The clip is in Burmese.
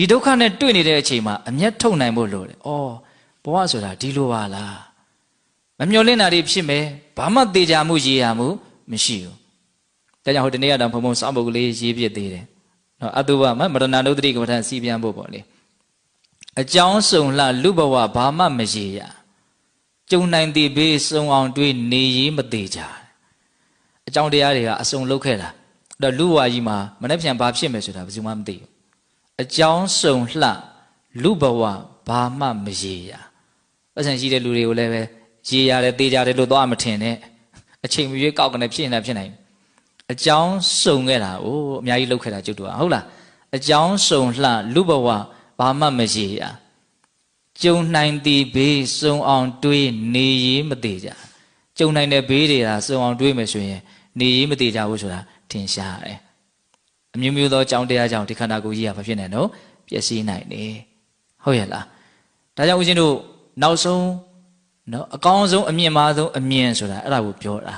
ဒီဒုက္ခနဲ့တွေ့နေတဲ့အချိန်မှာအမျက်ထုတ်နိုင်ဖို့လိုတယ်။အော်ဘဝဆိုတာဒီလိုပါလား။မမျော်လင့်တာတွေဖြစ်မယ်။ဘာမှသေးကြမှုရေးရမှုမရှိဘူး။ဒါကြောင့်ဟိုတနေ့ကတော့ဘုံဘုံစောင့်ပုတ်ကလေးရေးပြသေးတယ်။နော်အတုဝမမရဏနုဒတိကမ္မထစီပြန်ဖို့ပေါ့လေ။အကြောင်းစုံလှလူဘဝဘာမှမရေရ။ကြုံနိုင်သည်ဘေးစုံအောင်တွေးနေရေးမသေးကြ။အကြောင်းတရားတွေကအစုံလောက်ခဲ့တာ။အဲ့တော့လူဝါကြီးမှာမနေ့ပြန်ဘာဖြစ်မယ်ဆိုတာဘယ်သူမှမသိဘူး။ အကြောင်းစုံလှလူဘဝဘာမှမရေရပတ်စံရှိတဲ့လူတွေကိုလည်းပဲရေရတယ်တေးကြတယ်လို့သွားမထင်နဲ့အချိန်မရွေးကောက်ကနေဖြစ်နေတာဖြစ်နိုင်အကြောင်းစုံခဲ့တာအိုးအများကြီးလောက်ခဲ့တာကျွတ်တော့ဟုတ်လားအကြောင်းစုံလှလူဘဝဘာမှမရေရကြုံနိုင်သည်ဘေးစုံအောင်တွေးနေရေးမသေးကြကြုံနိုင်တဲ့ဘေးတွေကစုံအောင်တွေးမယ်ဆိုရင်နေရေးမသေးကြဘူးဆိုတာထင်ရှားတယ် အမျိုးမျိုးသောအကြောင်းတရားကြောင့်ဒီခန္ဓာကိုယ်ကြီးကဘာဖြစ်နေတော့ပျက်စီးနိုင်တယ်ဟုတ်ရဲ့လားဒါကြောင့်ဦးဇင်းတို့နောက်ဆုံးနော်အကောင်းဆုံးအမြင့်မားဆုံးအမြင်ဆိုတာအဲ့ဒါကိုပြောတာ